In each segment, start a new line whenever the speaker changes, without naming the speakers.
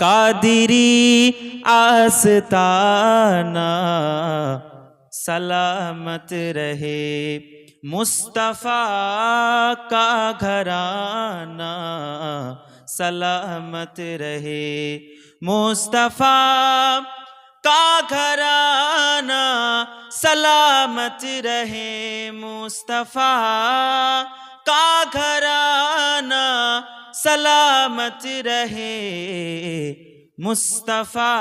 قادری آستانہ سلامت رہے، مصطفیٰ کا گھرانہ سلامت رہے، مصطفیٰ کا گھرانہ سلامت رہے، مصطفیٰ کا گھرانہ सलामत रहे मुस्तफ़ा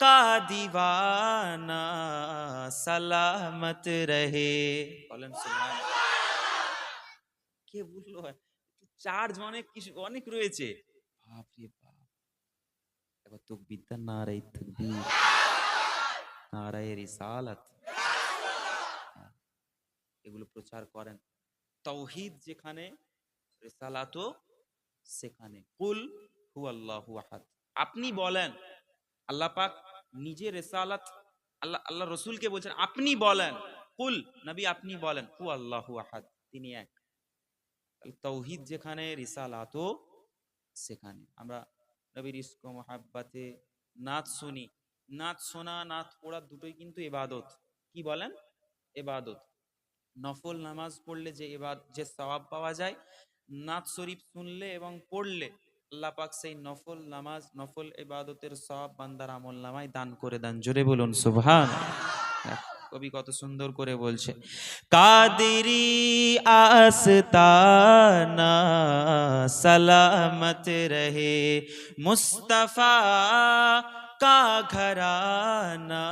का दीवाना सलामत रहे বলেন কে বললো চার্জ অনেক কিছু অনেক রয়েছে বাপ রে বাপ এবার তো বিদ্যা নারাই তকবীর নারায় রিসালাত হ্যাঁ, এগুলো প্রচার করেন তৌহিদ যেখানে রিসালাতও সেখানে। কুল হু আল্লাহু আহাদ। আপনি বলেন, আল্লাহ পাক নিজে রেসালাত, আল্লাহ আল্লাহ রসুলকে বলছেন, আপনি বলেন, কুল নবী আপনি বলেন হু আল্লাহু আহাদ, তিনি এক। তৌহিদ যেখানে রিসালাতও সেখানে। আমরা নবীর ইস্ক মহাব্বাতে নাচ শুনি। নাচ শোনা, নাচ পড়া দুটোই কিন্তু এবাদত কি বলেন? এবাদত নফল নামাজ পড়লে যে এবাদ যে সওয়াব পাওয়া যায় নাচ শরীফ শুনলে এবং পড়লে আল্লাহ পাক সেই নফল নামাজ নফল ইবাদতের সব বান্দার আমল নামায় দান করে দেন জোরে বলুন সুবহান কবি কত সুন্দর করে বলছে কাদেরি আস্তানা সলামত রহে মুস্তফা का घराना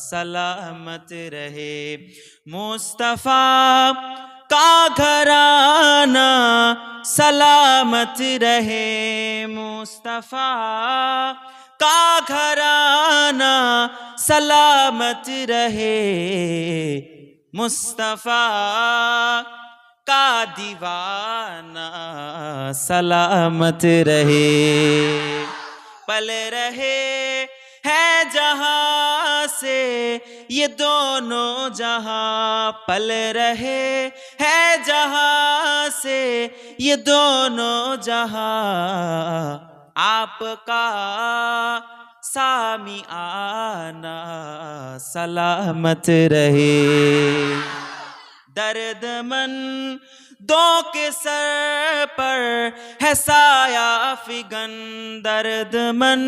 सलामत रहे मुस्तफ़ा کا گھرانہ سلامت رہے مصطفیٰ؟ کا گھرانہ سلامت رہے مصطفیٰ؟ کا دیوانہ سلامت رہے پل رہے ہے جہاں سے یہ دونوں جہاں پل رہے ہے جہاں سے یہ دونوں جہاں آپ کا سامی آنا سلامت رہے۔ درد من دو کے سر پر ہے سایہ فگن۔ درد من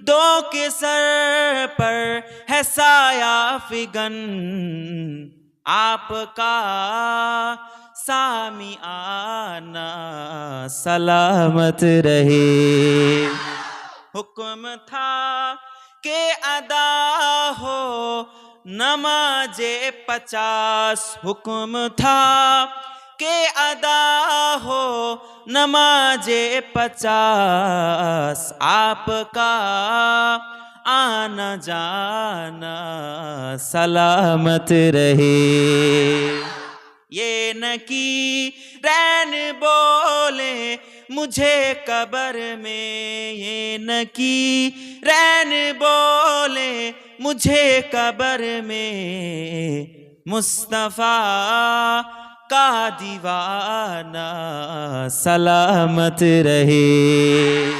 دو کے سر پر ہے سایہ فگن۔ آپ کا سامی آنا سلامت رہے حکم تھا کہ ادا ہو نماز پچاس حکم تھا کہ ادا ہو نماز پچاس آپ کا آنا جانا سلامت رہے۔ یہ نکی رین بولے مجھے قبر میں۔ یہ نکی رین بولے مجھے قبر میں۔ مصطفیٰ کا دیوانہ سلامت رہے۔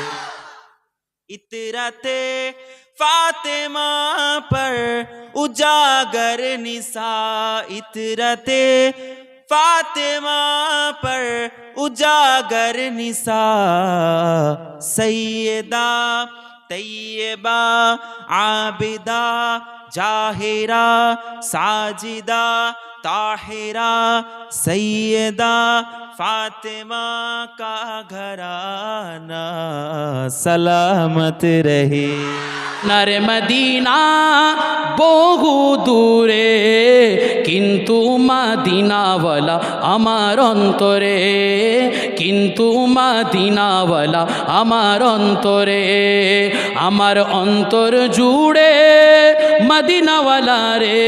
اترتے فاطمہ پر اجاگر نسا عطرت۔ فاطمہ پر اجاگر نسا سیدہ طیبہ عابدہ جاہرہ ساجدہ ताहिरा सैयदा फातिमा का घराना सलामत रहे
নারে মদিনা বহু দূরে কিন্তু মাদিনাওয়ালা আমার অন্তরে কিন্তু মাদিনাওয়ালা আমার অন্তরে আমার অন্তর জুড়ে মদিনাওয়ালা রে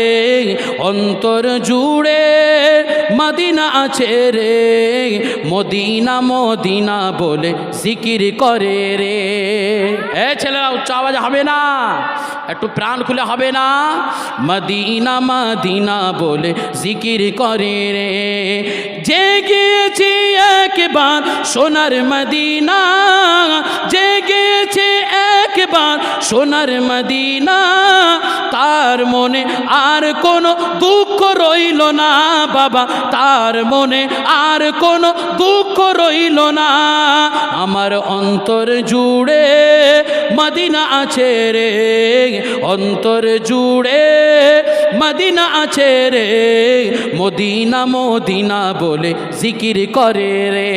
অন্তর জুড়ে মদিনা আছে রে। মদিনা মদিনা বলে জিকির করে রে। এ ছেলেরা, উচ্চ আওয়াজ হবে না। একটু প্রাণ খুলে হবে না। মদিনা মদিনা বলে জিকির করে রে। যে গিয়েছি একবার সোনার মদিনা। যে গে একবার সোনার মদিনা। তার মনে আর কোনো দুঃখ রইল না বাবা, তার মনে আর কোনো দুঃখ রইল না। আমার অন্তর জুড়ে মদিনা আছে রে, অন্তর জুড়ে মদিনা আছে রে, মদিনা মদিনা বলে জিকির করে রে।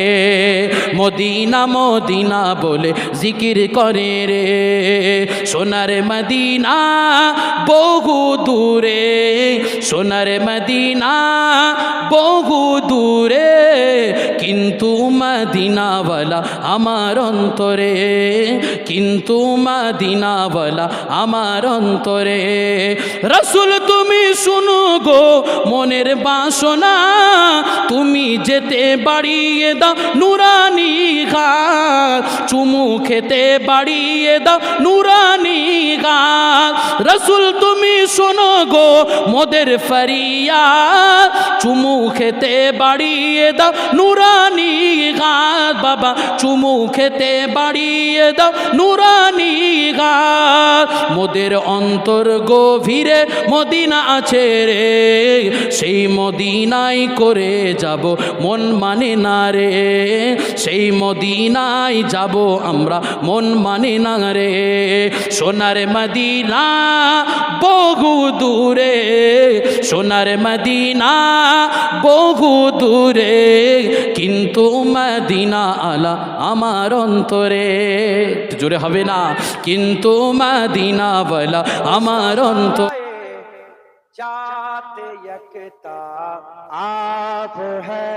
মদিনা মদিনা বলে জিকির করে রে। সোনার মদিনা বহু দূরে, সোনার মদিনা বহু দূরে, কিন্তু মদিনাওয়ালা আমার অন্তরে, কিন্তু মদিনাওয়ালা আমার অন্তরে। রসুল তুমি শুনো গো মনের বাসনা। তুমি যেতে বাড়িয়ে দাও নুরানি গাছ চুমু খেতে বাড়িয়ে দাও নুরানি গাছ রসুল তুমি শোনো গো মোদের ফরিয়া চুমু খেতে বাড়িয়ে দাও নুরানি গাছ বাবা, চুমু খেতে বাড়িয়ে দাও নুরানি গাছ মোদের অন্তর গভীরে মদিনা আছে রে। সেই মদিনাই করে যাব, মন মানে না রে। সেই মদিনাই যাব আমরা, মন মানে না রে। সোনার মদিনা বহু দূরে সোনার মদিনা বহু দূরে কিন্তু মদিনা আলা আমার অন্তরে একটু জোরে হবে না কিন্তু মদিনা বলা আমার অন্তর
जाते यकता आप है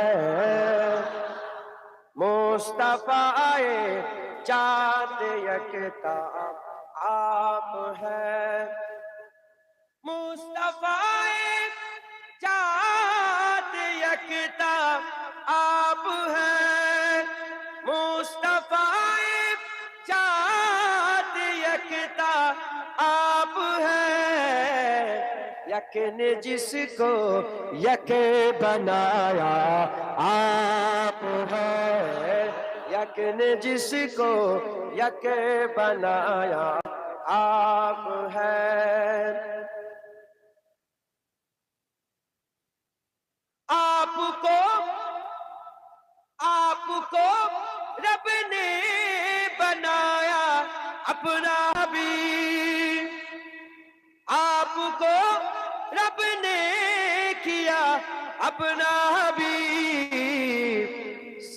मुस्तफाए जाते यकता आप है مصطفیٰ جات یکتا آپ ہیں۔ مصطفیٰ جات یکتا آپ ہے یک نے جس کو یک بنایا آپ ہے یک نے جس کو یک بنایا آپ ہے کو رب نے بنایا اپنا بھی۔ آپ کو رب نے کیا اپنا بھی۔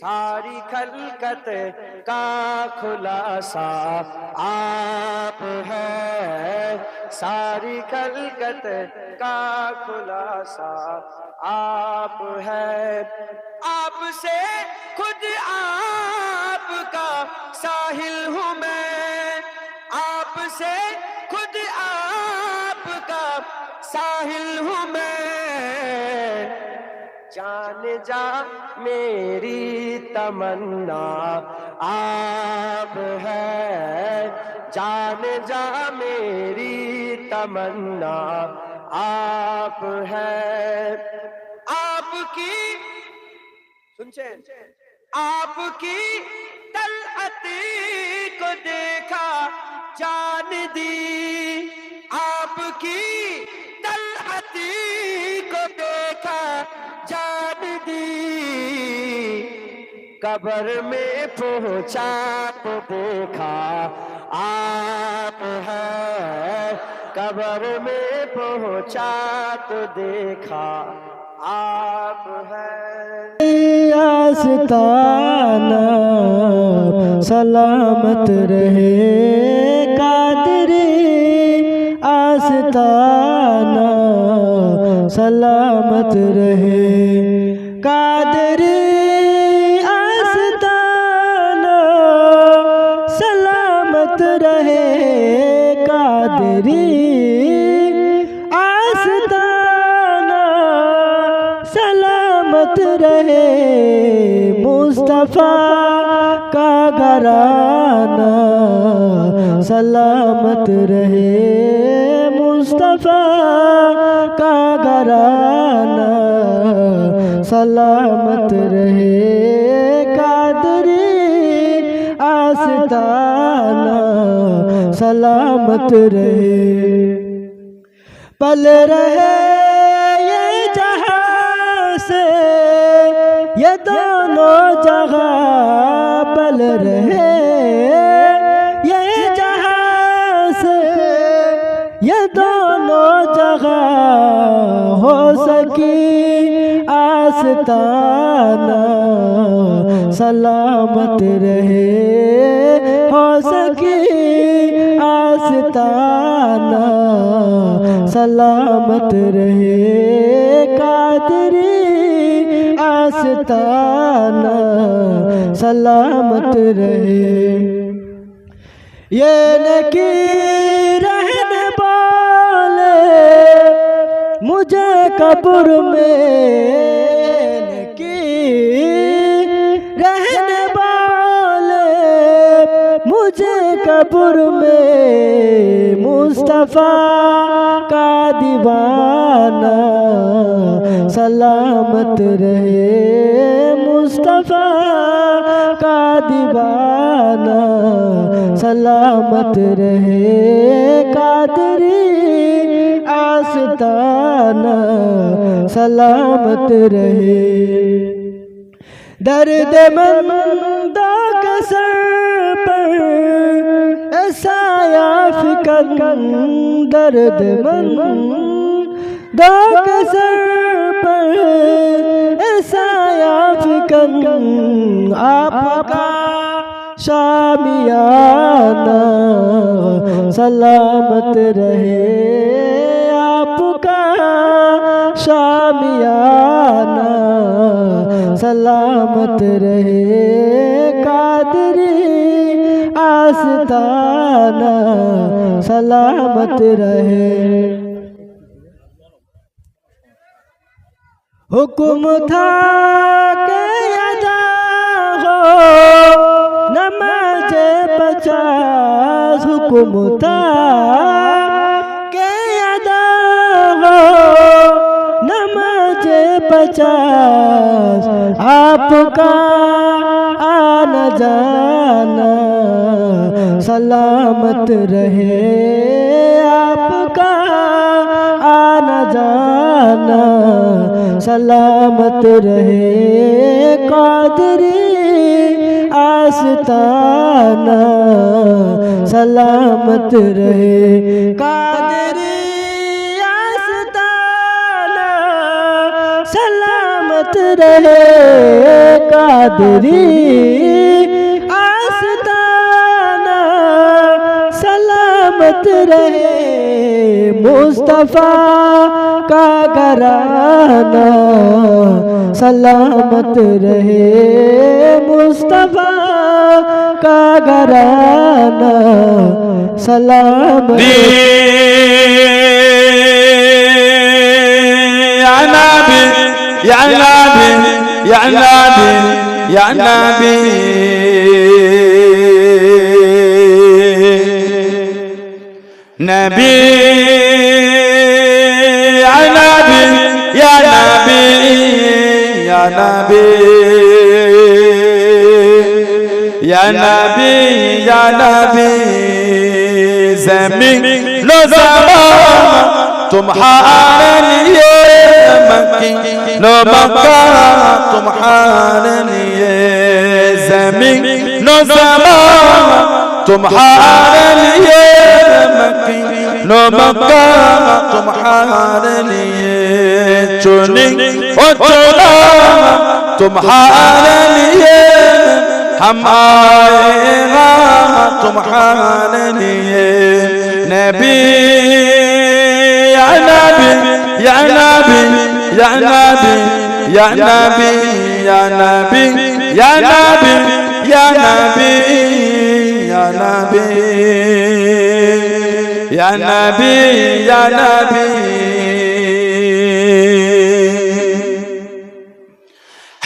ساری خلقت کا خلاصہ آپ ہے۔ ساری خلقت کا خلاصہ آپ ہے۔ آپ سے خود آپ کا ساحل ہوں میں۔ آپ سے خود آپ کا ساحل ہوں میں۔ جان جا میری تمنا، آپ ہے جان جا میری تمنا، آپ ہے آپ کی تلعتی کو دیکھا، جان دی۔ آپ کی تلعتی کو دیکھا، جان دی۔ قبر میں پہنچا تو
دیکھا، آپ ہے قبر میں پہنچا تو دیکھا، آپ ہے آستانہ سلامت رہے قادر آستانہ سلامت رہے قادر آستانہ سلامت رہے قادری۔ مصطفیٰ کا گھرانا سلامت رہے مصطفیٰ کا گھرانا سلامت رہے قادری آستانا سلامت رہے۔ پل رہے دونوں جہاں پل رہے۔ یہ جہاں سے یہ دونوں جہاں ہو سکی۔ آستانہ سلامت رہے۔ ہو سکی۔ آستانہ سلامت رہے۔ قادری آستانہ سلامت رہے۔ یہ نکی رہنے پال مجھے قبر میں मुझे कब्र में मुस्तफ़ा का दीवाना सलामत रहे मुस्तफ़ा का दीवाना सलामत रहे कादरी आस्ताना सलामत रहे दर्द मंदा के सर पर ऐसा या फिकन दर्द मंदा के सर पर ऐसा या फिकन आपका शामियाना सलामत रहे आपका शामियाना सलामत रहे कादरी आस्ताना सलामत रहे। हुक्म था हो नमाज पचास हुक्म था के हो नमाज पचास आपका आना जाना سلامت رہے آپ کا، آنا جانا، سلامت رہے قادری آستانا سلامت رہے قادری سلامت رہے قادری रहे मुस्तफ़ा का घराना सलामत रहे मुस्तफ़ा का घराना सलामत
याना भी याना भी याना भी याना भी نبي. يا نبي. يا نبي. يا نبي. يا نبي. يا نبي. زمین لو زمان. تم حال مکی. لو مکہ. تم حال تم يا نبي يا نبي يا نبي يا نبي يا نبي يا آئے يا تمہارے يا نبي يا نبي.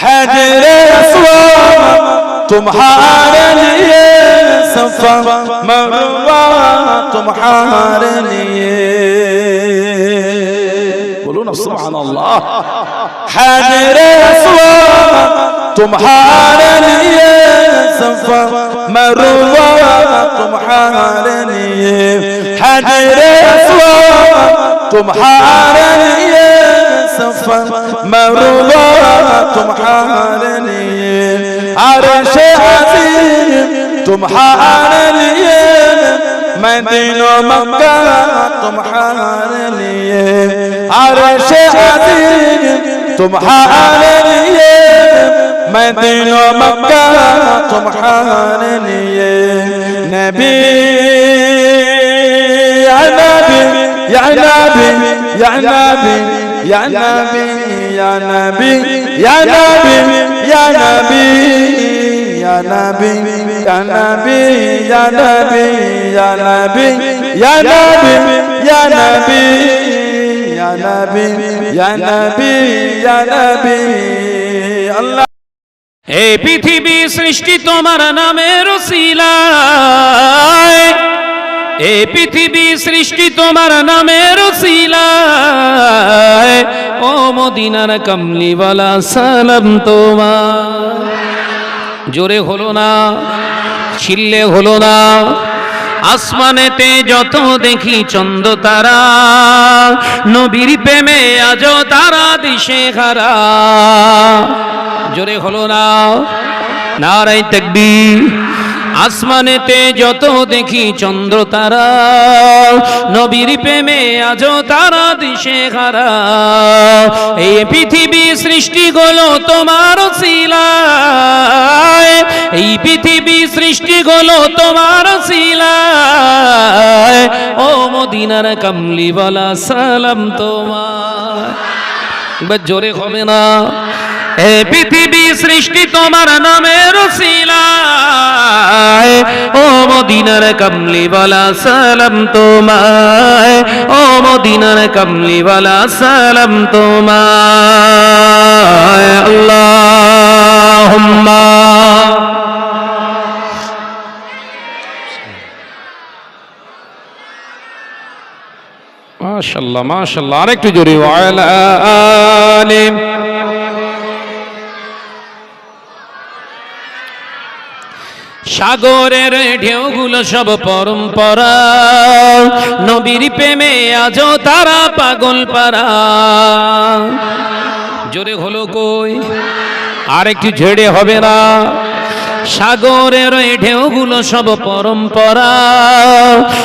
حضرت سوا تمہارے لیے صفا مروا تمہارے لیے قولوا سبحان الله. حضرت سوا تمہارے لیے سفر مروا تمہارے لیے حجر اسوا تمہارے لیے سفر مروا تمہارے لیے عرش عظیم تمہارے لیے مدین و مکہ تمہارے لیے عرش عظیم تمہارے مدینہ مکہ تمہارے لیے نبی یا نبی یا نبی یا نبی یا نبی یا نبی یا نبی یا نبی Ya Nabi, Ya Nabi, Ya Nabi, Ya Nabi, Ya Nabi, Ya Nabi, Ya Nabi, Ya Nabi, Ya Nabi, Allah.
এই পৃথিবী সৃষ্টি তোমার নামের শিলায় এই পৃথিবী সৃষ্টি তোমার নামের শিলায় ও মদিনার কমলিওয়ালা, সালাম তোমার। জোরে হলো না ছিললে হলো না। আসমানেতে যত দেখি চন্দ্র তারা, নবীর প্রেমে আজ তারা দিশে হারা জোরে হলো না, নারায় তকবীর। আসমানেতে যত দেখি চন্দ্র তারা, নবীর প্রেমে আজও তারা দিশে হারা এই পৃথিবী সৃষ্টি হলো তোমার শিলায়। এই পৃথিবী সৃষ্টি হলো তোমার শিলায়। ও মদিনার কামলি বলা সালাম তোমার। জোরে হবে না। এ পৃথিবী সৃষ্টি তোমার নামের শিলায় ও মদিনার কমলিওয়ালা, সালাম তোমায়। ও মদিনার কমলিওয়ালা, সালাম তোমায়। আল্লাহুম্মা। মাশাল্লাহ মাশাল্লাহ আরেকটু জোরে আলিম সাগরের ঢেউগুলো সব পরম্পরা। নবীর প্রেমে আজ তারা পাগল পারা। জোরে হলো কই? আর একটু ঝেড়ে হবে না। সাগরের ঢেউগুলো সব পরম্পরা।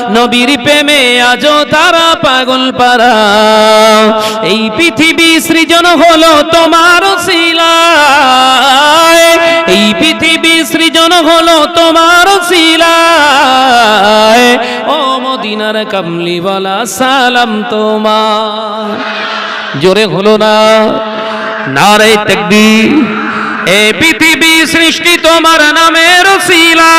নবীর প্রেমে আজও তারা পাগল পারা। এই পৃথিবী সৃজন হলো তোমার শিলায়। এই পৃথিবী সৃজন হলো তোমার শিলায়। ও মদিনার কামলিওয়ালা সালাম তোমার। জোরে হলো না। নারে তকবীর। এ পৃথিবী سمر نام ریلا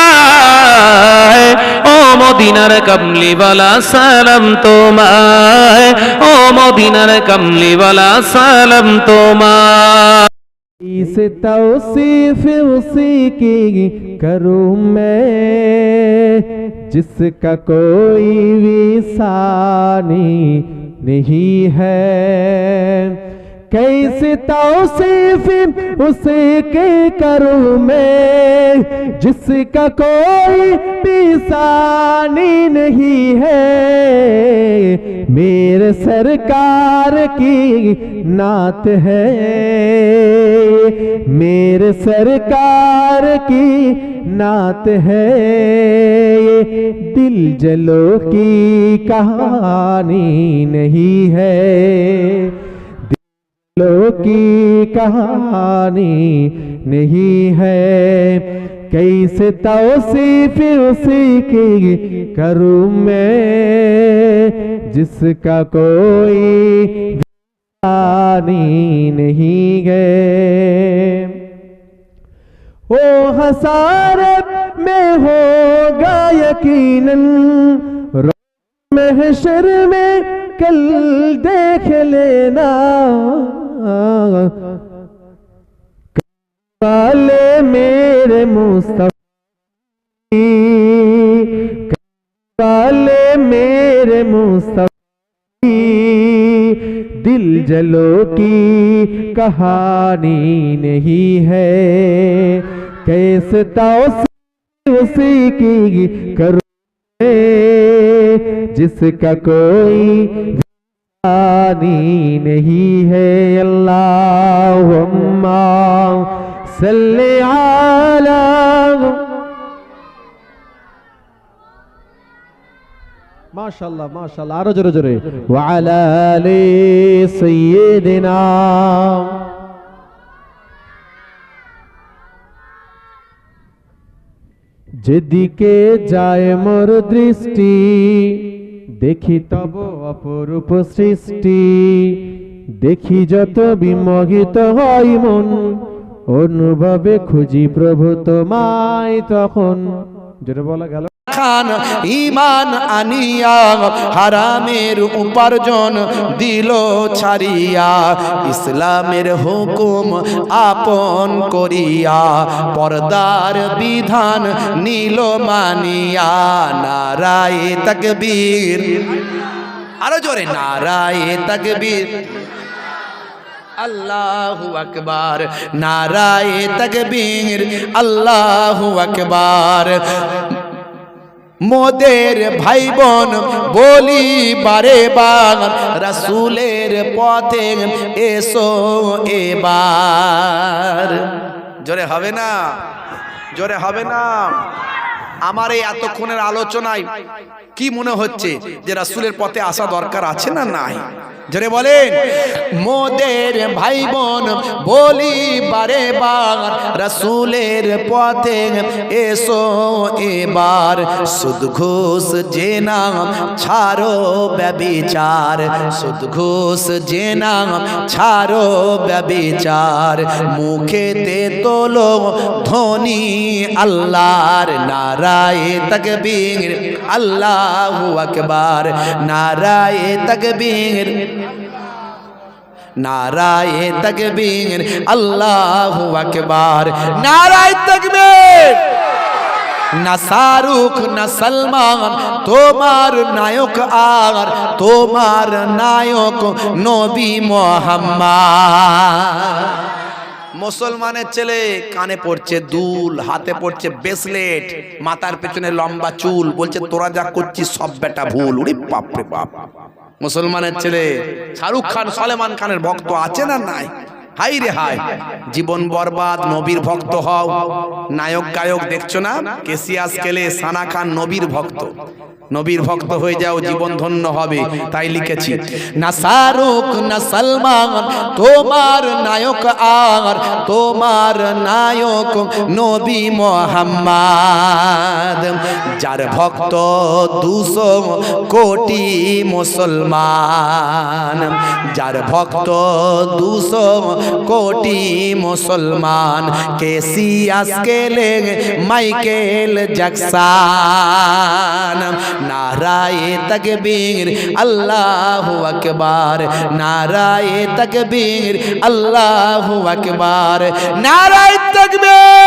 اوم و دن ر کملی والا سلم تو مائے او مدینر
کملی والا سلم تو مائے اس توصیف اسی کی کروں میں جس کا کوئی ویسانی نہیں ہے کیسے توصیف اس کے کروں میں؟ جس کا کوئی پیسانی نہیں ہے۔ میرے سرکار کی نعت ہے۔ میرے سرکار کی نعت ہے۔ دل جلو کی کہانی نہیں ہے۔ فصلوں کی کہانی نہیں ہے۔ کیسے توصیف اسی کی کروں میں؟ جس کا کوئی بیانی نہیں ہے۔ او حسار میں ہوگا یقیناً۔ محشر میں کل دیکھ لینا۔ والے میرے مصطفی والے میرے مصطفی، دل جلو کی کہانی
نہیں ہے۔ کیسے اسی کی کرو جس کا کوئی जानी नहीं है अल्लाहुम्मा सल्ली अला মাশাআল্লাহ মাশাআল্লাহ আরো জোরে জোরে ওয়ালা আলি সাইয়্যিদিনা যেদিকে যায় মোর দৃষ্টি দেখি তব অপরূপ সৃষ্টি। দেখি যত বিমোহিত হয় মন, অনুভবে খুঁজি প্রভু তোমায় তখন। যেটা বলা গেল।
খান ইমান আনিয়া হারামের উপার্জন দিল ছাড়িয়া, ইসলামের হুকুম আপন করিয়া, পর্দার বিধান নীল মানিয়া, নারায় তকবীর। আরও জোরে নারায় তকবীর। আল্লাহু আকবার। নারায় তকবীর আল্লাহু আকবার। মোদের ভাই বোন বলি বারে বার রাসূলের পথে এসো এবার। জোরে হবে না জোরে হবে না। আমার এই এতক্ষণের আলোচনায় কি মনে হচ্ছে যে রাসূলের পথে আসা দরকার আছে না নাই? জোরে বলেন। মোদের ভাই বোন বলি বারে বার রাসূলের পথে এসো এবার। সুদ ঘুষ যে নাম ছাড়ো ব্যবিচার। সুদ ঘুষ যে নাম ছাড়ো ব্যবিচার। মুখেতে তোলো ধনী আল্লাহর নারায় তকবীর আল্লাহু আকবার। নারায় তকবীর। নারায় তকবীর। আল্লাহু আকবার। নারায় তকবীর। না শাহরুখ, না সলমান, তোমার নায়ক আর, তোমার নায়ক নবী মোহাম্মদ। মুসলমানের ছেলে কানে পড়ছে দুল, হাতে পড়ছে ব্রেসলেট মাথার পেছনে লম্বা চুল, বলছে, তোরা যা করছিস সব বেটা ভুল। উড়ি বাপরে বাপ। মুসলমানের ছেলে শাহরুখ খান, সলেমান খানের ভক্ত আছে না নাই? হাই রে হাই। জীবন বরবাদ, নবীর ভক্ত হও। নায়ক, গায়ক দেখছ না? কেসিয়াস কেলে সানা খান নবীর ভক্ত। নবীর ভক্ত হয়ে যাও, জীবন ধন্য হবে, তাই লিখেছি। না শাহরুখ, না সলমান, তোমার নায়ক আর, তোমার নায়ক নবী মোহাম্মদ। যার ভক্ত দুশো কোটি মুসলমান, যার ভক্ত দুশো কোটি মুসলমান কেসিয়াস কেলে মাইকেল জ্যাকসান। নারায়ে তকবীর, আল্লাহু আকবার। নারায়ে তকবীর, আল্লাহু আকবার। নারায়ে তকবীর।